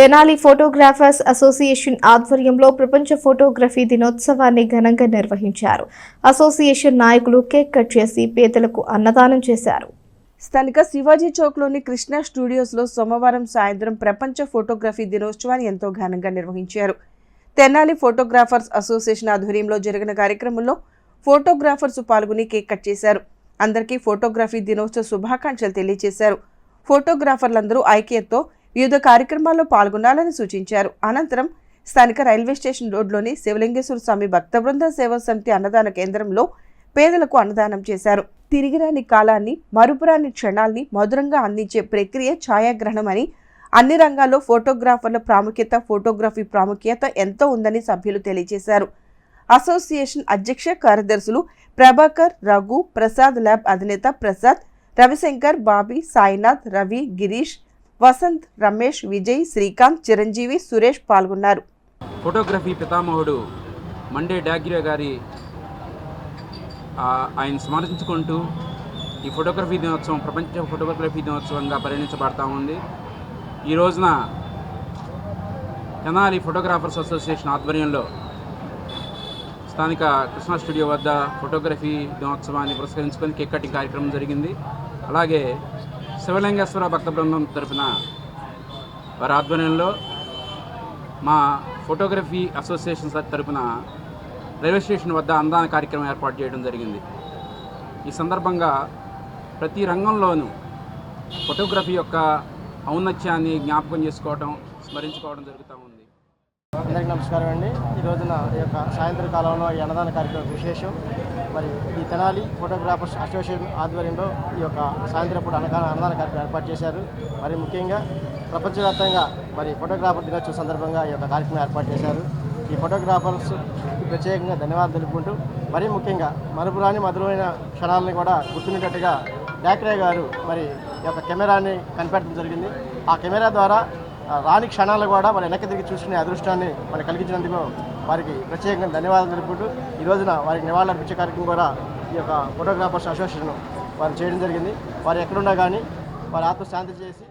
Tenali photographers association ఆధ్వర్యంలో ప్రపంచ photography దినోత్సవాన్ని ఘనంగా నిర్వహించారు. అసోసియేషన్ నాయకులు కేక్ కట్ చేసి పేదలకు అన్నదానం చేశారు. స్థానిక శివాజీ చౌక్లోని కృష్ణ స్టూడియోస్లో సోమవారం సాయంత్రం ప్రపంచ ఫోటోగ్రఫీ దినోత్సవాన్ని ఎంతో ఘనంగా నిర్వహించారు. తెనాలి ఫోటోగ్రాఫర్స్ అసోసియేషన్ ఆధ్వర్యంలో జరిగిన కార్యక్రమంలో ఫోటోగ్రాఫర్స్ పాల్గొని కేక్ కట్ చేశారు. అందరికీ ఫోటోగ్రఫీ దినోత్సవ శుభాకాంక్షలు తెలియజేశారు. ఫోటోగ్రాఫర్లందరూ ఐక్యతతో వివిధ కార్యక్రమాల్లో పాల్గొనాలని సూచించారు. అనంతరం స్థానిక రైల్వే స్టేషన్ రోడ్లోని శివలింగేశ్వర స్వామి భక్త బృంద సేవా సమితి అన్నదాన కేంద్రంలో పేదలకు అన్నదానం చేశారు. తిరిగిరాని కాలాన్ని మరుపురాని క్షణాల్ని మధురంగా అందించే ప్రక్రియ ఛాయాగ్రహణం అని అన్ని రంగాల్లో ఫోటోగ్రాఫర్ల ప్రాముఖ్యత ఫోటోగ్రఫీ ప్రాముఖ్యత ఎంతో ఉందని సభ్యులు తెలియజేశారు. అసోసియేషన్ అధ్యక్ష కార్యదర్శులు ప్రభాకర్ రఘు ప్రసాద్ ల్యాబ్ అధినేత ప్రసాద్ రవిశంకర్ బాబీ సాయినాథ్ రవి గిరీష్ వసంత్ రమేష్ విజయ్ శ్రీకాంత్ చిరంజీవి సురేష్ పాల్గొన్నారు. ఫోటోగ్రఫీ పితామహుడు మండే డాగ్రే గారి ఆయన స్మరించుకుంటూ ఈ ఫోటోగ్రఫీ దినోత్సవం ప్రపంచ ఫోటోగ్రఫీ దినోత్సవంగా పరిగణించబడతా ఉంది. ఈ రోజున తెనాలి ఫోటోగ్రాఫర్స్ అసోసియేషన్ ఆధ్వర్యంలో స్థానిక కృష్ణా స్టూడియో వద్ద ఫోటోగ్రఫీ దినోత్సవాన్ని పురస్కరించుకొని కేక్ కటింగ్ కార్యక్రమం జరిగింది. అలాగే శివలింగేశ్వర భక్త బృందం తరఫున వారి ఆధ్వర్యంలో మా ఫోటోగ్రఫీ అసోసియేషన్ తరపున రైల్వే స్టేషన్ వద్ద అందాన కార్యక్రమం ఏర్పాటు చేయడం జరిగింది. ఈ సందర్భంగా ప్రతి రంగంలోనూ ఫోటోగ్రఫీ యొక్క ఔన్నత్యాన్ని జ్ఞాపకం చేసుకోవడం స్మరించుకోవడం జరుగుతూ ఉంది. అందరికీ నమస్కారం అండి. ఈ రోజున ఈ యొక్క సాయంత్రం కాలంలో ఈ అన్నదాన కార్యక్రమం విశేషం. మరి ఈ తెనాలి ఫోటోగ్రాఫర్స్ అసోసియేషన్ ఆధ్వర్యంలో ఈ యొక్క సాయంత్రం పూట అన్నదాన అన్నదాన కార్యక్రమం ఏర్పాటు చేశారు. మరి ముఖ్యంగా ప్రపంచవ్యాప్తంగా మరి ఫోటోగ్రాఫర్ దినోత్సవం సందర్భంగా ఈ యొక్క కార్యక్రమం ఏర్పాటు చేశారు. ఈ ఫోటోగ్రాఫర్స్ ప్రత్యేకంగా ధన్యవాదాలు తెలుపుకుంటూ మరీ ముఖ్యంగా మరుపురాని మధురమైన క్షణాలని కూడా గుర్తుండేటట్టుగా డాక్రే గారు మరి ఈ యొక్క కెమెరాని కనిపెట్టడం జరిగింది. ఆ కెమెరా ద్వారా రాని క్షణాలు కూడా మన వెనక్కి తిరిగి చూసుకునే అదృష్టాన్ని మనకు కలిగించినందుకు వారికి ప్రత్యేకంగా ధన్యవాదాలు తెలుపుకుంటూ ఈ రోజున వారికి నివాళులు అర్పించే కార్యక్రమం కూడా ఈ యొక్క ఫోటోగ్రాఫర్స్ అసోసియేషన్ వారు చేయడం జరిగింది. వారు ఎక్కడున్నా కానీ వారి ఆత్మ శాంతి చేసి